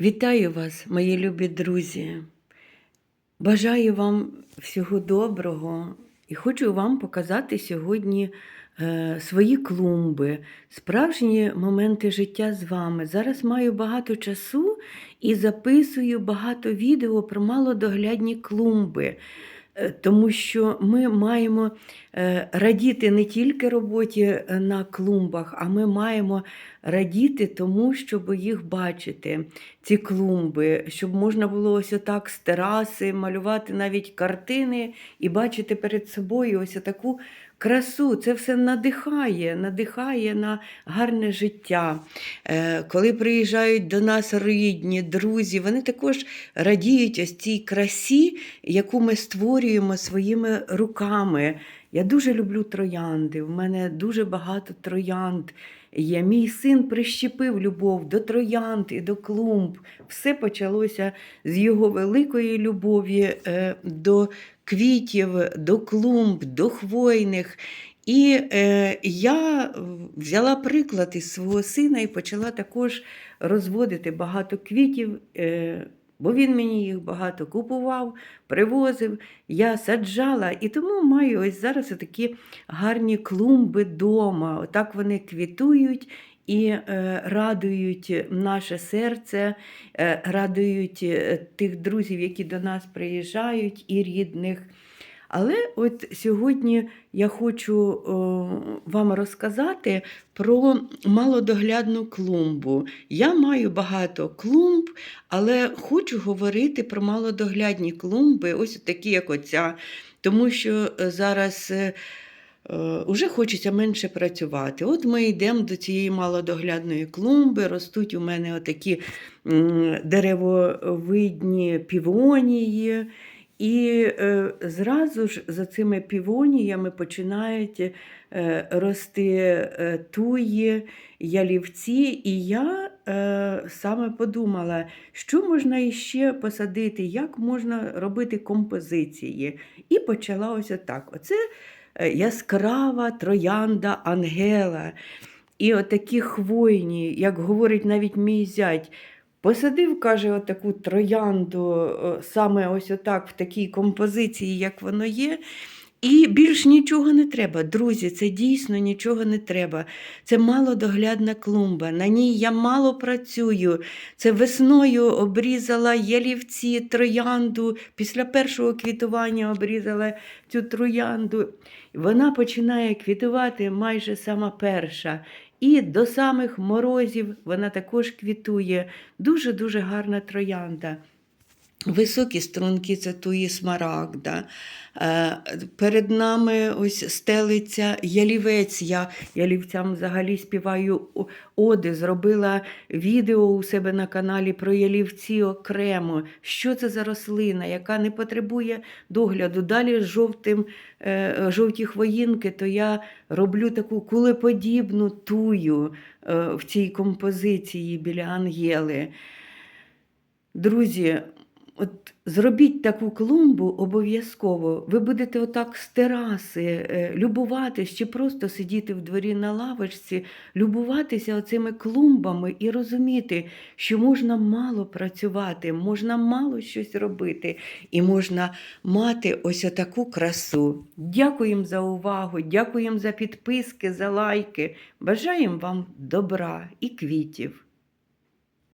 Вітаю вас, мої любі друзі. Бажаю вам всього доброго і хочу вам показати сьогодні е, свої клумби, справжні моменти життя з вами. Зараз маю багато часу і записую багато відео про малодоглядні клумби. Е, Тому що ми маємо е, радіти не тільки роботі на клумбах, а ми маємо радіти тому, щоб їх бачити, ці клумби, щоб можна було ось отак з тераси малювати навіть картини і бачити перед собою ось таку красу. Це все надихає, надихає на гарне життя. Е, Коли приїжджають до нас рідні, друзі, вони також радіють ось цій красі, яку ми створюємо своїми руками. Я дуже люблю троянди. У мене дуже багато троянд є. Мій син прищепив любов до троянд і до клумб. Все почалося з його великої любові е, до квітів, до клумб, до хвойних. І е, я взяла приклад із свого сина і почала також розводити багато квітів. Е, Бо він мені їх багато купував, привозив, я саджала, і тому маю ось зараз такі гарні клумби вдома. Отак вони квітують і е, радують наше серце, е, радують е, тих друзів, які до нас приїжджають, і рідних. Але от сьогодні я хочу о, вам розказати про малодоглядну клумбу. Я маю багато клумб, але хочу говорити про малодоглядні клумби, ось такі, як оця. Тому що е, зараз е, е, уже хочеться менше працювати. От ми йдемо до цієї малодоглядної клумби, ростуть у мене отакі деревовидні півонії. І е, зразу ж за цими півоніями починають е, рости е, туї, ялівці. І я е, саме подумала, що можна іще посадити, як можна робити композиції. І почала ось отак. Оце е, яскрава троянда Ангела. І отакі хвойні, як говорить навіть мій зять. Посадив, каже, отаку троянду саме ось отак в такій композиції, як воно є. І більш нічого не треба. Друзі, це дійсно нічого не треба. Це малодоглядна клумба. На ній я мало працюю. Це весною обрізала ялівці, троянду. Після першого квітування обрізала цю троянду. Вона починає квітувати майже сама перша. І до самих морозів вона також квітує. Дуже-дуже гарна троянда. Високі струнки це туї смарагда. Е, Перед нами ось стелиться ялівець. Я ялівцям взагалі співаю оди. Зробила відео у себе на каналі про ялівці окремо. Що це за рослина, яка не потребує догляду. Далі жовтим, е, жовті хвоїнки, то я роблю таку кулеподібну тую е, в цій композиції біля Ангели. Друзі, от зробіть таку клумбу обов'язково. Ви будете отак з тераси е, любуватись чи просто сидіти в дворі на лавочці, любуватися оцими клумбами і розуміти, що можна мало працювати, можна мало щось робити, і можна мати ось отаку красу. Дякуємо за увагу, дякуємо за підписки, за лайки. Бажаємо вам добра і квітів.